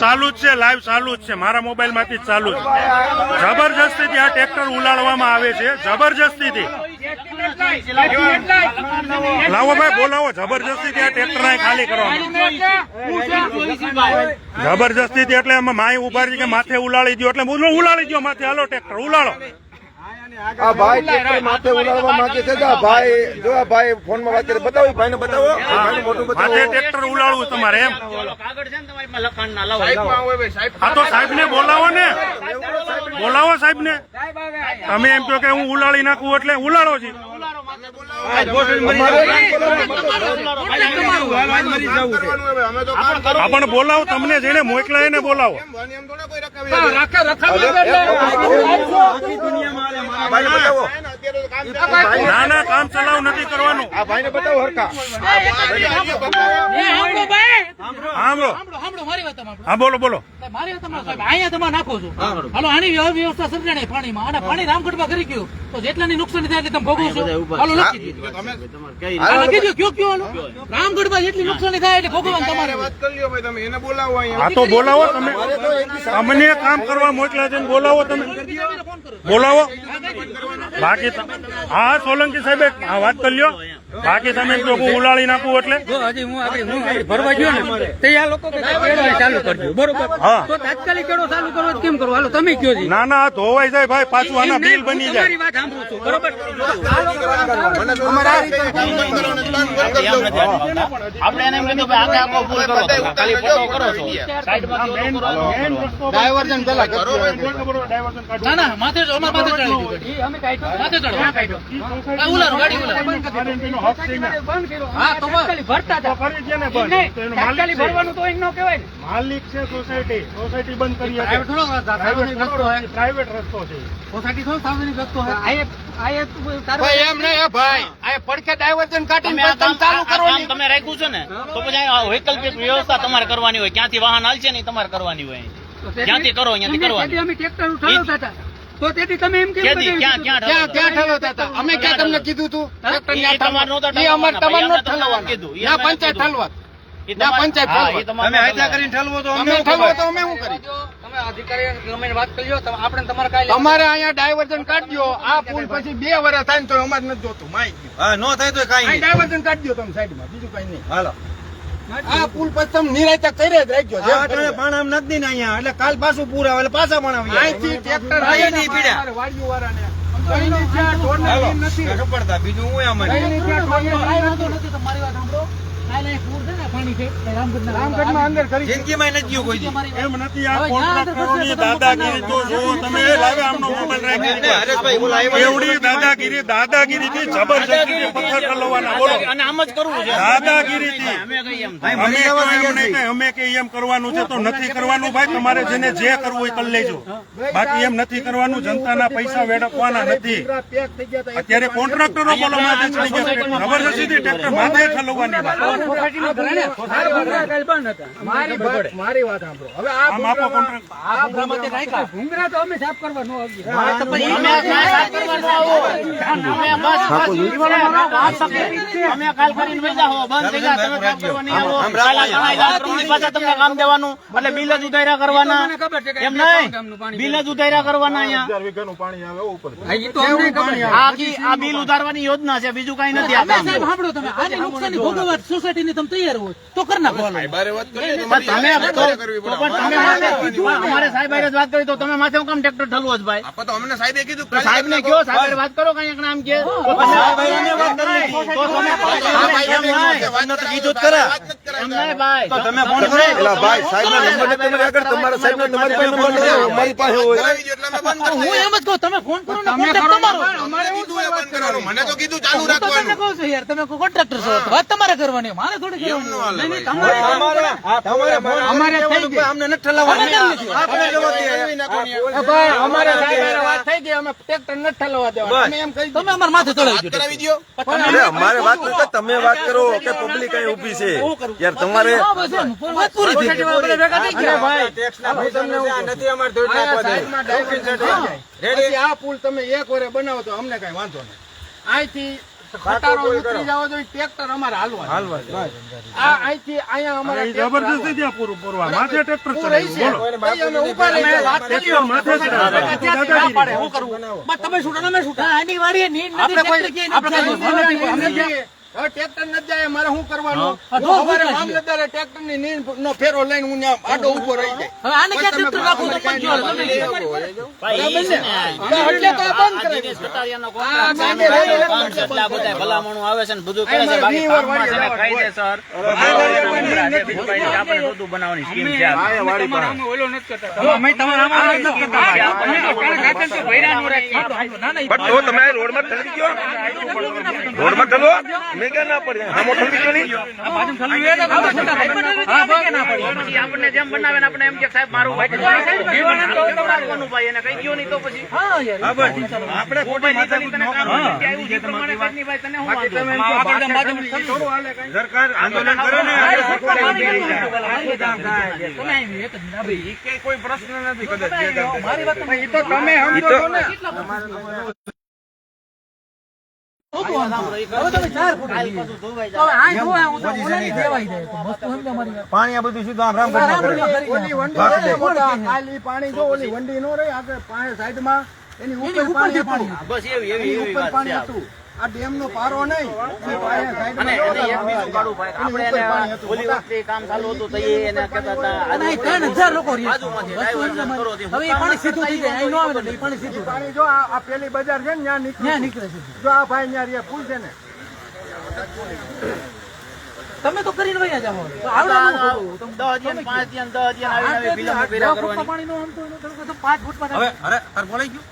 ચાલુ જ છે લાઈવ ચાલુ જ છે. મારા મોબાઈલમાંથી જ ચાલુ છે. જબરજસ્તીથી આ ટ્રેક્ટર ઉલાડવામાં આવે છે. જબરજસ્તીથી. લાવો ભાઈ, બોલાવો. જબરજસ્તીથી આ ટ્રેક્ટર ખાલી કરવાનું જબરજસ્તીથી એટલે માય ઊભા રહી કે માથે ઉલાળી દો એટલે ઉલાળી દો માથે. હાલો, ટ્રેક્ટર, ઉલાળો. આ ભાઈ ટ્રેક્ટર માથે ઉડાડવા માંગે છે આ ભાઈ જો આ ભાઈ ફોનમાં વાત કરે બતાવો ભાઈ ને બતાવો ભાઈનું બતાવો ટ્રેક્ટર ઉલાળવું તમારે એમ કાગળ છે ને તમારી લખાણ ના લાવો આ તો સાહેબ ને બોલાવો ને બોલાવો સાહેબ ને તમે એમ કહો કે હું ઉલાળી નાખું એટલે ઉલાળો જી આ બોલાવો તમને જઈને મોકલા એને બોલાવો. ના ના કામ ચલાવ નથી કરવાનું. આ ભાઈને બતાવો હા બોલો બોલો. અહીંયા તમારે નાખો છો. હાલો આની વ્યવસ્થા સમજાણે પાણીમાં. અને પાણી રામગઢમાં કરી ગયું. તો જેટલાની નુકસાન થાય એટલે તમે ભોગવો હાલો લખી દીધું. લખી દો કયો રામગઢમાં જેટલી નુકસાની થાય એટલે ભોગવવાનું તમારે હા તો બોલાવો તમે. અમને કામ કરવા મોકલ્યા છે. ને બોલાવો તમે. બોલાવો. બાકી હા સોલંકી સાહેબ હા વાત કરી લ્યો. બાકી તમે લોકો ઉલાળી નાખું એટલે? હજી હું ભરવા ગયો ને તે આ લોકો ચાલુ કરજો. બરોબર? હા. તો તાત્કાલિક કેળો ચાલુ કરો કેમ કરો? હાલો તમે કયો જી ના ના ધોવાઈ જાય ભાઈ પાછું આના બિલ બની જાય. તમારી વાત સાંભળું છું બરોબર? આપણે એને કીધું કે આગે આખો ફૂલ કરો ખાલી ફોટો કરો છો. સાઈડમાં કરો. કરો ડાયવર્ઝન પેલા કરો ના ના માથે ચડો, માથે દીધું માથે ચડો. ઉલારો ગાડી ઉલારો. હા તો બસ. ભરતા હતા. કરી છે ને એમ બંધ. નહીં, તો એનો માલિક છે. ભરવાનું તો એમ ન કહેવાય. ને માલિક છે સોસાયટી. સોસાયટી બંધ કરી પ્રાઇવેટ રસ્તો હે પ્રાઇવેટ રસ્તો છે. સોસાયટી થોડો સાર્વજનિક રસ્તો હે આયે આયે તું તારું તમે રાખ્યું છે ને તો પછી વૈકલ્પિક વ્યવસ્થા તમારે કરવાની હોય. ક્યાંથી વાહન હાલશે ને ઈ તમારે કરવાની હોય. ક્યાંથી કરો અહીંયાથી કરવાની. અમે તો તેથી તમે એમ કેમ ક્યાં ક્યાં ક્યાં ઠલવતા હતા? અમે ક્યાં તમને કીધું તું? તમારે નહોતા ઠલવવાના ભાઈ, અમને તમને કીધું. ઈ અમને કીધું. ઈ તમારે- હા, ઈ તમારે ઠલવવાનું. તમે અધિકારીઓને ગમે એને વાત કરી લો તમે- આપણે તમારે કાંઈ તમારે અમારે અહીંયા ડાયવર્ઝન કાઢજો આ પુલ પછી બે વર્ષ થાય ને તો અમારે નથી જોતું. માઈ ગયું હા નો થાય તો કઈ ડાયવર્ઝન કાઢજો તમે સાઈડમાં. બીજું કઈ નહીં. હાલો. આ પુલ પછી તમે નિરાયતા કરી જ રાખજો કરી પાણ આમ નથી ને અહીંયા એટલે કાલ પાછું પૂરા એટલે પાછા પણ આવી અહીંથી ટ્રેક્ટર આવી આવે નહીં પીડ્યા. વાડીઓ વાળાને. નથી. પડતા બીજું હું એમ નથી તમારી વાત સાંભળો. એ જિંદગીમાં નથી ગયું કોઈ એમ નથી આ દાદાગીરી તો જો તમે લાવે આમનો મોબાઈલ રાખી દીધો. હરેશભાઈ બોલા એવડી દાદાગીરી થી જબરજસ્તી પથ્થર ઠલવવાના બોલો. અને આમ જ કરવું છે. દાદાગીરીથી. અમે કહીએ એમ થાય. અમે કે અમે કે એમ કરવાનું છે તો નથી કરવાનું ભાઈ તમારે જેને જે કરવું હોય કરી લેજો. બાકી એમ નથી કરવાનું જનતાના પૈસા વેડકવાના નથી. અત્યારે કોન્ટ્રાક્ટરો બોલો માથે ચડી ગયા જબરજસ્તીથી ટ્રેક્ટર માથે ઠલવવાની વાત સોસાયટીના ઘરે ને, સોસાયટીના ઘરે કાંઈ બંધ હતા. મારી વાત સાંભળો. હવે આ આમ આપો ભૂંગળામાં- કોન્ટ્રાક્ટ આ ભૂંગળામાં ભૂંગરા તો અમે સાફ કરવા અમે કાલ સાફ કરવા ન આવો. અમે બસ બસ અમે કાલ કરીને વઈ જાઓ. બંધ થઈ ગયા તમે કામ આવો. કરવાની પાછા તમને કામ દેવાનું. એટલે બિલ જ ઉધાર્યા કરવાના મને ખબર છે કે એમ નહીં. બિલ જ ઉધાર્યા કરવાના અહીંયા. પાણી આવે ઉપર હા, ઈ તો અમને ખબર છે. આ બિલ ઉધારવાની યોજના છે. બીજું કઈ નથી સાંભળો તમે. આની નુકસાની ભોગવવા સોસાયટીની તમે તૈયાર હોય તો કરી નાખો. અમારે સાહેબ જ વાત કરી તો તમે માથે હું કામ ટ્રેક્ટર ઠલવો જ ભાઈ? તો અમને સાહેબે કીધું સાહેબ ને કયો સાહેબ વાત કરો કઈ આમ કે તો તમે કીધું જ ખરા ભાઈ. તમે ફોન કરો. એલા ભાઈ સાહેબ નંબર નથી આગળ તમારા સાહેબ તમારી પાસે નંબર નથી અમારી પાસે હોય. હું એમ જ કહું તમે ફોન કરો ને કોન્ટેક્ટ તમારો. મને તો કીધું ચાલુ હું તો તમને કહું યાર તમે કોન્ટ્રાક્ટર છો? વાત તમારે કરવાની મારે થોડી કરવાની નહીં, નહીં, તમારે અમારે થઈ ગઈ. અમને નથી ઠલાવવાનું. આપણે જવા દઈએ. ભાઈ અમારે સાહેબ વાત થઈ ગઈ અમે ટ્રેક્ટર નથી ઠલવવા દેવાના. અમે એમ કહી તમે અમારા માથે ચડાવી દો. અરે અમારે વાત તમે વાત કરો કે પબ્લિક અહીં ઊભી છે હા, બસ આ આ પુલ તમે એક વરે બનાવો તો અમને કઈ વાંધો નહીં. અહીંથી ખટારો ઉતરી જવો જોઈએ ટ્રેક્ટર અમારે હાલવા હાલવા આ અહીંથી અહીંયા અમારે જબરદસ્તી ત્યાં પૂરું પૂરવા. માથે ટ્રેક્ટર રહી ચલાવ્યું. છે બોલો. અહીં અમે ઊભા રહી તમે ગયા. વાત કરી ટ્રેક્ટર માથે જ રાખે. ત્યાંથી ના પાડે, હું કરવું? તમે છૂટો, તમે છૂટો. આની વાળી નીંદ નથી, આપણે કોઈ- આપણે નથી. અમે હવે ટ્રેક્ટર નથી જાય મારે શું કરવાનું શું મામલતદારે ટ્રેક્ટરની નીંદ નો ફેરો લઈને હું આડો ઊભો રહી જાય હવે આને ક્યાં ટ્રેક્ટર રાખવું તો પણ કયો, તમે ભાઈ, ને, એટલે તો બંધ છે, એટલે આ બધા ભલામણો આવે છે ને બધું કરે છે અમારે બાકી કામમાં છે ને બીજું કાંઈ નહીં, આપણે બધું બનાવવાની સ્કીમ છે આ. અમે તમારા આમાં નથી કરતા, અમે તો કારણ તો ભૈરા નો ના, ના, પણ તો તમે રોડમાં ઠલવી ગયો રોડમાં ઠલવો મેં ક્યાં ના પડી આમો ઠંડી ગયો આ બાજુ ઠલવી હોય તો તમે છૂટા ભાઈ. હા, ભાઈ, ના પાડી. આપણને જેમ બનાવે ને આપણે એમ કે સાહેબ મારું ભાઈ છે. જીવન તો તમારું ભાઈ એને કઈ ગયો નહીં તો પછી હા, યાર. આપણે ખોટી રીતે તને આવ્યું, જે પ્રમાણે કરની ભાઈ હું. સરકાર આંદોલન કરે ને. તમે. કોઈ પ્રશ્ન નથી કદાચ મારી વાત તમે તો તમે સમજો ને પાણી આ બધું સીધું આમ રામ કરી. પાણી જો ઓલી વંડી નો રહે આગળ સાઈડમાં એની ઉપર પાણી. હતું. બસ એવી એવી પાણી હતું. આ ડેમ નો પારો નહીં. કામ ચાલુ હતું એને કહેતા હતા અને અહીં ત્રણ હજાર લોકો રહે છે. બાજુમાંથી બસો ડાયવર્ઝન એટલે કરો તે હવે પાણી સીધું થઈ જાય. ન આવે પાણી સીધું પાણી જો આ આ પેલી બજાર છે ને ત્યાં નીકળે ત્યાં નીકળે છે. જો આ ભાઈ ત્યાં રહ્યા ફૂલ છે ને. તમે તો કરીને વયા જાઓ. પાંચ ફૂટ હવે અરે તાર બોલાઈ ગયું?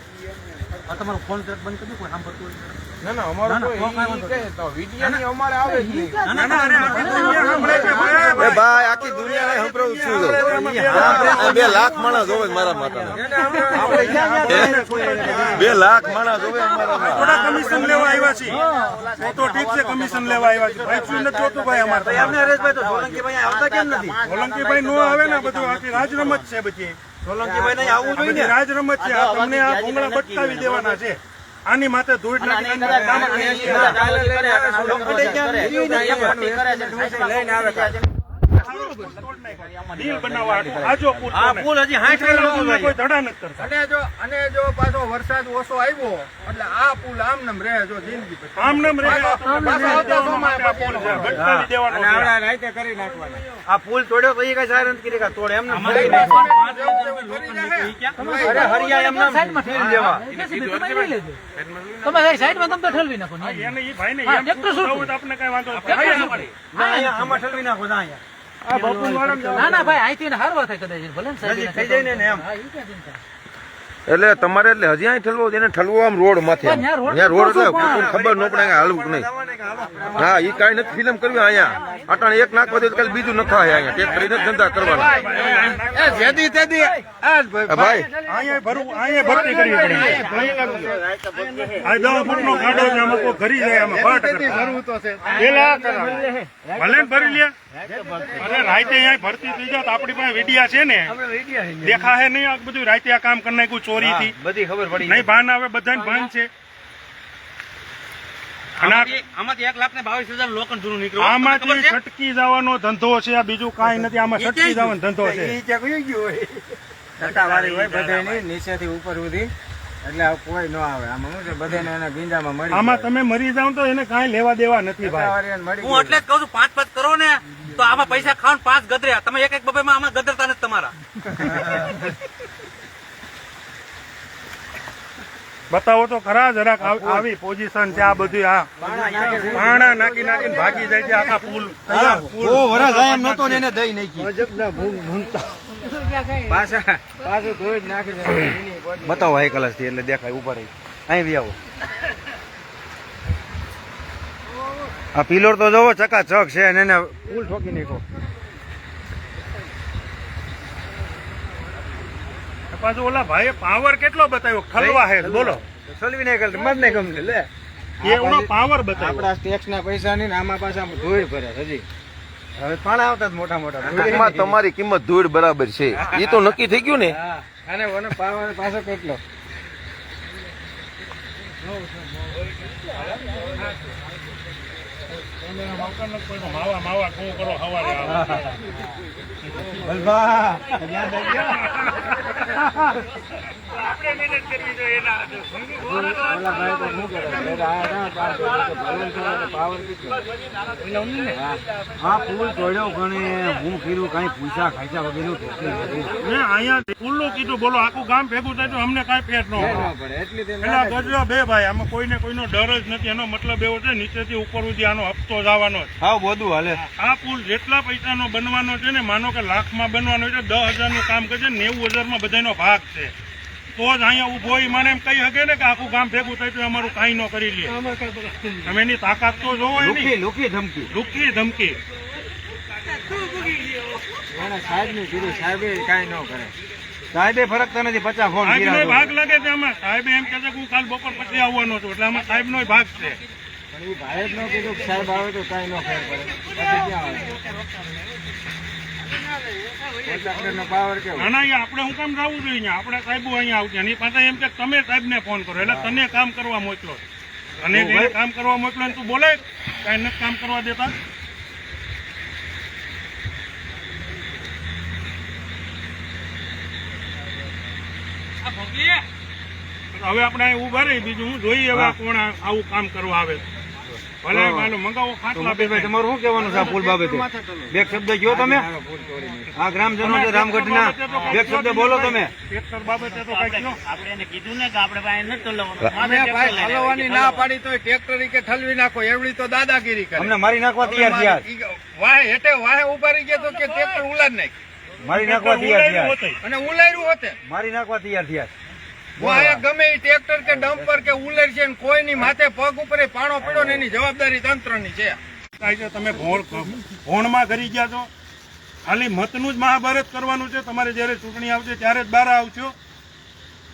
તમારો ફોન બંધ કરી કોઈ સાંભળતું હોય ના ના અમારો કોઈ તો વીડિયો અમારે આવે જ નહીં ના ના ના અરે આખી દુનિયા સાંભળે છે ભાઈ. આખી દુનિયા સંભળાવું છું બે લાખ માણસ જોવે મારા માતા બે લાખ માણસ જોવે અમારા થોડા કમિશન લેવા આવ્યા છીએ તો તો ઠીક છે કમિશન લેવા આવ્યા છે ભાઈ શું નથી હોતું ભાઈ અમારે સોલંકીભાઈ નો આવે ને બધું આખી રાજ રમત છે બધી આ બધી રાજ રમત છે આ તમને આ ભૂંગળા બટકાવી દેવાના છે આની માથે ધૂળ નાખી લઈને આવે છે. ડીલ બનાવવા આજો પુલ તમે. પેલા પુલને કોઈ ધડા નથી કરતા. અને જો અને જો પાછો વરસાદ ઓછો આવ્યો એટલે આ પુલ આમ નામ રહે જો જિંદગી પછી. આમ નામ રહે. પાછો આવતા સમય આ પુલ છે. બટકાવી દેવાનો છે. આ પુલ તોડ્યો તો કઈ સારું નથી કરી તોડે એમને અરે હરિયા એમ સાઈડમાં ઠેલવી દેવા. તમે સાઈડમાં તમે તો ઠેલવી નાખો એને ઈ ભાઈને હા, એમ ટ્રેક્ટર શું? આપણે કઈ વાંધો આમાં ટ્રેક્ટર નાખો શું? હા. ના ના ભાઈ અહીંથી એને હારવાર થાય કદાચ ભલે થઈ જાય ને એમ. એટલે તમારે એટલે હજી અહીં ઠલવો એને ઠલવો આમ રોડ માથે ત્યાં રોડ એટલે ખબર ન પડે હાલવું નહીં. હા એ કાંઈ નથી ફિલ્મ કરવી અહીંયા. અટાણ એક નાખવા દે તો કાલે બીજું હે અહીંયા. ટેક કરીને ધંધા કરવાના. જેદી તેદી. ભાઈ ભાઈ. અહીંયા ભરું અહીંયા ભરતી કરવી પડી. આ દવા ફૂટનો ખાડો છે આમાં કોઈ ઘરી જાય આમાં ફાટ. ભરવું તો છે. પેલા ભલે ભરી લે. અરે રાતે અહીંયા ભરતી થઈ જાત આપણી પાસે વેડિયા છે ને. દેખા હે નહીં આ બધું. રાતે આ કામ કરી નાખ્યું ચોરી થી બધી ખબર પડી નહીં ભાન આવે બધાને ભાન છે. આમાંથી એક લાખ ને બાવીસ હજાર લોકો જૂનું નીકળ્યું. આમાંથી છટકી જવાનો ધંધો છે આ બીજું કાંઈ નથી આમાં છટકી જવાનો ધંધો છે. ટકાવારી હોય. બધાની નીચેથી ઉપર સુધી. એટલે કોઈ ન આવે. આમાં શું છે? બધાને એના ગીંજામાં મળી આમાં તમે મરી જાવ તો એને કાંઈ લેવા દેવા નથી ભાઈ. હું એટલે જ કહું છું પાંચ પાંચ કરો ને તો આમાં પૈસા ખાવ પાંચ ગદર્યા તમે એક એક બબે માં આમાં ગદરતા નથી તમારા. બતાવો તો ખરા જરાક આવ- આવી પોઝિશન છે આ બધું આ પાણા નાખી નાખીને ભાગી જાય છે આખા પુલ. તૈયાર એને દઈ નાખી. પાછા પાછું ધોઈ જ નાખી દે. બતાવો હાઈ કલરથી એટલે દેખાય ઉપર રહી અહીં બી આવો. આ પિલોર તો જોવો ચકાચક છે અને એને પુલ ઠોકી નાખો પાછું ઓલા ભાઈએ પાવર કેટલો બતાવ્યો? ખલવા હે બોલો. સલવી નહીં કરતો મત નહીં ગમતી લે. એવડો પાવર બતાવ્યો. આપડા ટેક્સ ના પૈસા ની આમાં પાછા ધોઈ ભરે હજી. હવે પણ આવતા જ મોટા મોટા. તમારી કિંમત ધૂળ બરાબર છે. એ તો નક્કી થઈ ગયું ને? હા અને મને પાવર પાછો કેટલો? માવા માવા શું કરો હવારે આવો. હા. પુલ તોડ્યો હું કીધું કઈ પૂછા ખાઈસા વગેરે મેં અહીંયા કીધું બોલો આખું ગામ ભેગું થાય તો અમને કાંઈ ફેર ન એટલી બે ભાઈ આમાં કોઈને કોઈનો ડર જ નથી. એનો મતલબ એવો છે નીચેથી ઉપર સુધી આનો હપ્તો જ આવવાનો હા બધું હાલે. આ પુલ જેટલા પૈસાનો બનવાનો છે ને માનો કે લાખમાં બનવાનો છે દસ હજારનું કામ કરશે નેવું હજારમાં બધાનો ભાગ છે. તો જ અહીંયા ઊભો હોય મને એમ કહી શકે ને કે આખું ગામ ભેગું થાય તો અમારું કાંઈ ન કરી લે. તમે એની તાકાત તો જોવો લુકી એની લુકી ધમકી. દુઃખી ધમકી. સાહેબનું કીધું સાહેબે કાંઈ ન કરે. સાહેબે ફરક તો નથી પચાસ ફોન ભાગ લાગે છે આમાં. સાહેબે એમ કહે છે કે હું કાલ બપોર પછી આવવાનો છું એટલે આમાં સાહેબનો ભાગ છે. પણ એ ભાઈએ જ ન કીધું કે સાહેબ આવે તો કાંઈ ન ફેર પડે. ના ના આપણે હું કામ જવું જોઈએ અહીંયા? આપણે સાહેબો અહીંયા આવશે. એની પાસે એમ કે તમે સાહેબને ફોન કરો. એટલે તને કામ કરવા મોકલો. અને એને કામ કરવા મોકલો ને તું બોલે. કાંઈ નથી કામ કરવા દેતા. હવે આપણે અહીં ઊભા રહી બીજું હું જોઈએ હવે કોણ આવું કામ કરવા આવે. તમારું શું કહેવાનું છે આ પુલ બાબતે? બે શબ્દ કયો તમે? આ ગ્રામજનો છે રામગઢના. બે શબ્દ બોલો તમે. તો કઈ કયો. આપણે એને કીધું ને કે આપણે પાસે નથી ચલાવવાનું અમે ભાઈ હલવાની ના પાડી તોય ટ્રેક્ટર કે ઠલવી નાખો. એવડી તો દાદાગીરી કરે. અમને મારી નાખવા તૈયાર થયા ઈ વાહે હેઠે વાહે ઊભા રહી ગયા તો કે ટ્રેક્ટર ઉલાડ નાખ. મારી નાખવા તૈયાર થયા અને ઉલાર્યું હોતે. મારી નાખવા તૈયાર થયા ગમે એ ટ્રેક્ટર કે ડમ્પર કે ઉલેર છે ને કોઈની માથે પગ ઉપર પાણો પડ્યો ને એની જવાબદારી તંત્રની છે. તમે ભોણ ભોણમાં કરી ગયા છો ખાલી મતનું જ મહાભારત કરવાનું છે. તમારે જ્યારે ચૂંટણી આવશે ત્યારે જ બારા આવશો.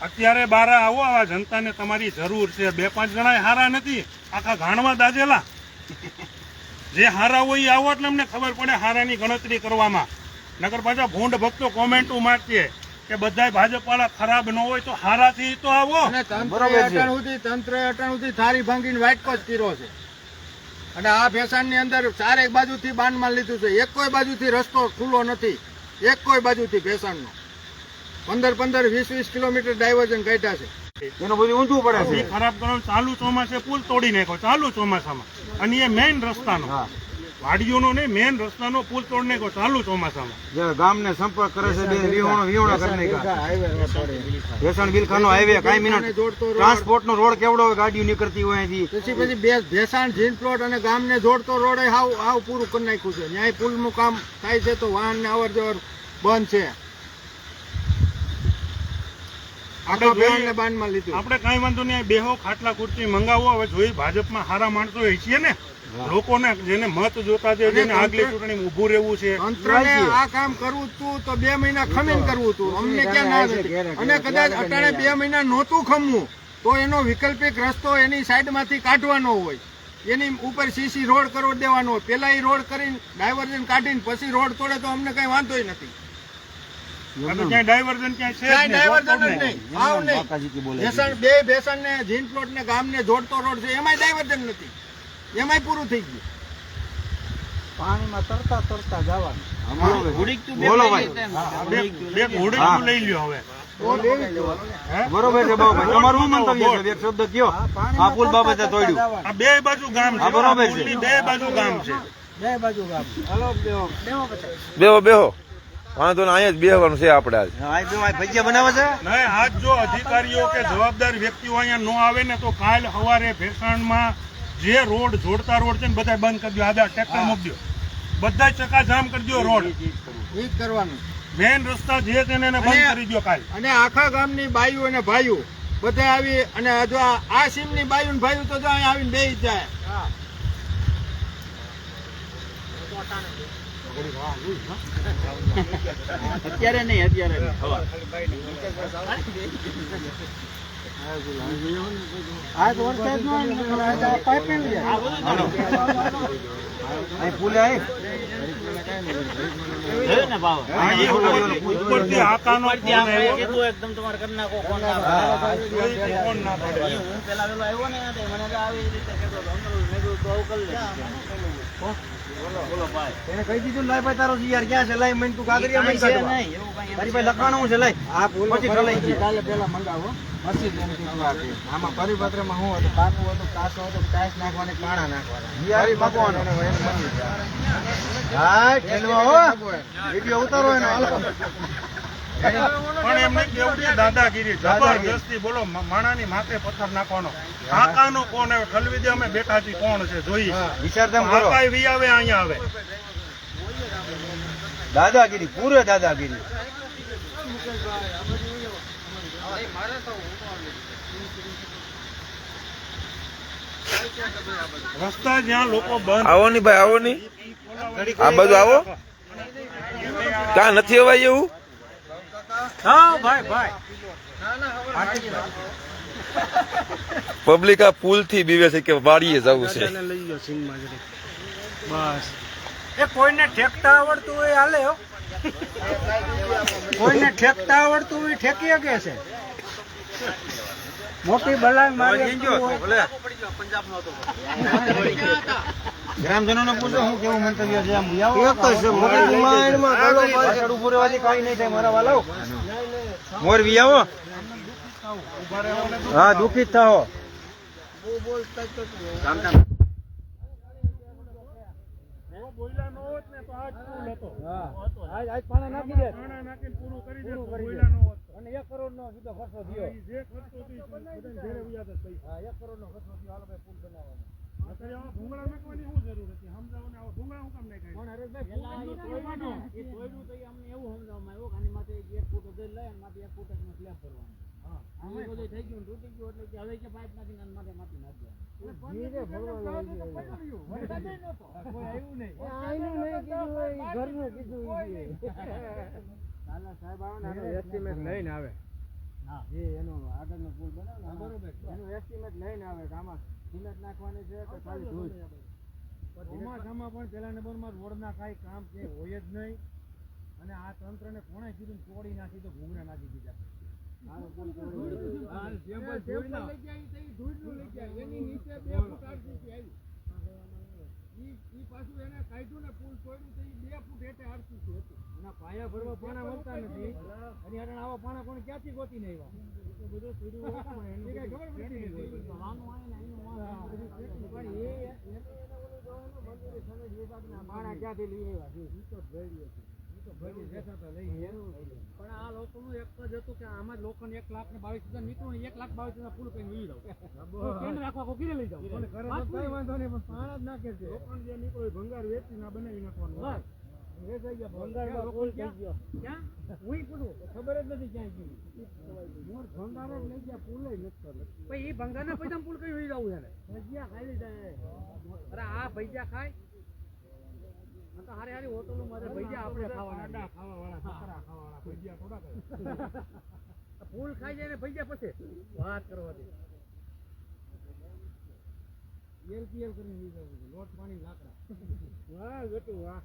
અત્યારે બારા આવો આ જનતાને તમારી જરૂર છે. બે પાંચ જણા હારા નથી આખા ઘાણમાં દાજેલા જે હારા હોય એ આવો એટલે અમને ખબર પડે હારાની ગણતરી કરવામાં. નગર પાછા ભૂંડ ભક્તો કોમેન્ટો મારશે. કે બધા ભાજપ વાળા ખરાબ ન હોય તો હારાથી તો આવો. તંત્ર બરોબર છે. અટાણ સુધી થારી ભાંગીને વાટકો જ કર્યો છે. અને આ ફેશનની અંદર ચારેક બાજુથી બાનમાં લીધું છે. એક કોઈ બાજુથી રસ્તો ખુલ્લો નથી. એક કોઈ બાજુથી ફેશનનો પંદર પંદર વીસ વીસ કિલોમીટર ડાયવર્ઝન કાઢ્યા છે. એનું બધું ઊંધું પડે એ છે. ખરાબ કરો ચાલુ ચોમાસે પુલ તોડી નાખો ચાલુ ચોમાસામાં. અને એ મેઇન રસ્તાનો. હા. વાડીઓનો નહીં મેઇન રસ્તાનો પુલ તોડને કો ચાલુ ચોમાસામાં. જે ગામને સંપર્ક કરે છે બે વિહોણો વિહોણા કરને કા ભેસણ બિલખાનો હાઈવે કાઈ મિનિટ. ટ્રાન્સપોર્ટનો રોડ કેવડો હોય ગાડીઓ નીકળતી હોય અહીંથી. પછી પછી બે ભેસાણ જીન પ્લોટ અને ગામને જોડતો રોડ હાવ હાવ પૂરું કરી નાખ્યું છે. ન્યાય પુલનું કામ થાય છે તો વાહન ને અવર જવર બંધ છે ને આપણે કાંઈ વાંધો નહીં બેહો ખાટલા ખુરશી મંગાવો હવે જોઈ ભાજપમાં હારા માણસો હોય છીએ ને. લોકોને જેને મત જોતા છે જેને આગલી ચૂંટણી ઉભું રહેવું છે તંત્રને આ કામ કરવું તું તો બે મહિના ખમીને કરવું તું. અમને ક્યાં ના અને કદાચ અટાણે બે મહિના નહોતું ખમવું તો એનો વૈકલ્પિક રસ્તો એની સાઈડમાંથી કાઢવાનો હોય. એની ઉપર સીસી રોડ કરો દેવાનો હોય. પેલા એ રોડ કરીને ડાયવર્ઝન કાઢીને પછી રોડ તોડે તો અમને કઈ વાંધો નથી. બે ભેસણ ને જીન પ્લોટ ને ગામ ને જોડતો રોડ છે. એમાંય ડાયવર્ઝન નથી. એમાંય પૂરું થઈ ગયું. પાણીમાં તરતા તરતા જવાનું. લઈ લ્યો હવે. બરોબર છે બાબુભાઈ તમારું શું મંતવ્ય છે? એક શબ્દ કયો? આ પુલ બાબતે તોડ્યું. આ બે બાજુ ગામ છે. બરોબર છે. પુલની બે બાજુ ગામ છે. બેહો. બેહો વાંધો ને અહીંયા જ બેહવાનું છે આપણે આજ. આ બે ભાઈ ભજીયા બનાવે છે? નહીં આજ જો અધિકારીઓ કે જવાબદાર વ્યક્તિઓ અહીંયા ન આવે ને તો કાલ સવારે ભેસાણમાં જે રોડ જોડતા રોડ છે ને બધા બંધ કરી દો આધા ટ્રેક્ટર મૂકી દો બધા ચકાજામ કરી દો રોડ. એ જ કરવાનું. મેન રસ્તા જે છે ને એને બંધ કરી દો કાલ. અને આખા ગામની બાઈઓ અને ભાઈઓ બધા આવી અને જો આ સીમની બાઈઓ ને ભાઈઓ તો જો અહીંયા આવીને બેસી જાય. અત્યારે નહીં અત્યારે હવા. અહીં પુલે અહીં જોયું ઉપરથી આકાનો ફોન આવ્યો. કીધું એકદમ તમારે કરી નાખો ફોન ના ફોન ના પડે. હું પેલા પેલો આવ્યો ને મને આવી રીતે કહેતો મેં કીધું તું કરી લે એને કહી દીધું લાય ભાઈ તારો યાર ક્યાં છે? લાય મને તું કાગરિયા મને કાઢવા. નહીં, એવું કાંઈ એમ તારી પાસે લખાણું છે લાય. આ પછી ઠલાઈ કાલે પેલા મંગાવો. આમાં પરિપત્રમાં શું હતું? પાકું હતું કાસો હતું ટાઈસ નાખવાની પાણા નાખવાના. હા હો. વિડિયો ઉતારો એનો પણ એમને કેવું છે દાદાગીરી જબરદસ્તી બોલો માણાની માથે પથ્થર નાખવાનો. આકાનો કોણ ઠલવી દે અમે બેઠા છીએ કોણ છે? જોઈ. વિચાર તેમ કરો. આકાય વી આવે અહીંયા આવે. દાદાગીરી પૂરે દાદાગીરી રસ્તા જ્યાં લોકો બંધ. આવો ની ભાઈ આવો ની. આ બધું આવો. ક્યાં નથી અવાય એવું? પબ્લિક આ પુલથી બીવે છે કે વાડીએ જવું છે. બસ. એ કોઈને ઠેકતા આવડતું હોય હાલે હો. કોઈને ઠેકતા આવડતું હોય ઠેકી શકે છે? મોટી બલાઈ મારી ગ્રામજનો ને પૂછો હું કેવું મંતવ્ય છે આમ ઉભું રહેવાથી કાંઈ નહીં થાય મારા વાલાઓ મોર હા દુઃખી થાઓ બોયલા નો હોત ને તો આજ પુલ હતો આજ આજ પાણા નાખી દે પાણા નાખીને પૂરું કરી દે બોયલા નો હોત અને એક કરોડ નો સીધો ખર્ચો થયો જે ખર્ચો ઘેરે. હા કરોડ નો ખર્ચો થયો હાલો ભાઈ પુલ બનાવવાનો લઈને આવે. એનો આગળનો પુલ બનાવે ને બરોબર. એનું એસ્ટિમેટ લઈને આવે આમાં સિમેન્ટ નાખવાની છે કે ખાલી ધૂળ ચોમાસામાં પણ પેલા નંબરમાં રોડના કાંઈ કામ કે હોય જ નહીં. અને આ તંત્રને કોણે કીધું તોડી નાખી તો ઘૂંઘરા નાખી દીધા. આનો પુલ તોડી દીધો. હા, જેમ પણ ધૂળના. ઈ- ઈ પાછું એને કાઢ્યું ને પુલ તોડ્યું તો ઈ બે ફૂટ હેઠે આરસી છે એના પાયા ભરવા પાણા મળતા નથી અને આવા પાણા કોણ ક્યાંથી ગોતી નહીં આવ્યા તો બધું પણ ખબર પડતી નથી. ને પાણા ક્યાંથી લઈ આવ્યા છે લઈ પણ આ લોકોનું એક જ હતું કે આમાં જ લોકોને એક લાખ ને બાવીસ હજાર નીકળું એક લાખ બાવીસ હજાર ફૂલ કઈ વી જાવ કેમ રાખવા કોઈ લઈ તો કઈ વાંધો નહીં પણ પાણા જ નાખે છે. લોખંડ જે નીકળ્યો એ ભંગાર વેચી ના બનાવી નાખવાનું. બસ. પુલ ખબર જ નથી ક્યાંય લઈ ગયા પુલે નથી એ ભંગારના પૈસા ફૂલ કઈ જવું છે ખાઈ લીધા અરે આ ભૈજા ખાય. હારી હારી હોટલો મારે ભૈજા આપણે ખાવાના ખાવા વાળા ખાવા વાળા ભજીયા થોડા ફૂલ ખાઈ જાય ને ભૈજા પછી? વાત કરવા દે. એલ પી એલ કરીને લોટ પાણી લાકડા. વાહ ગટું વાહ.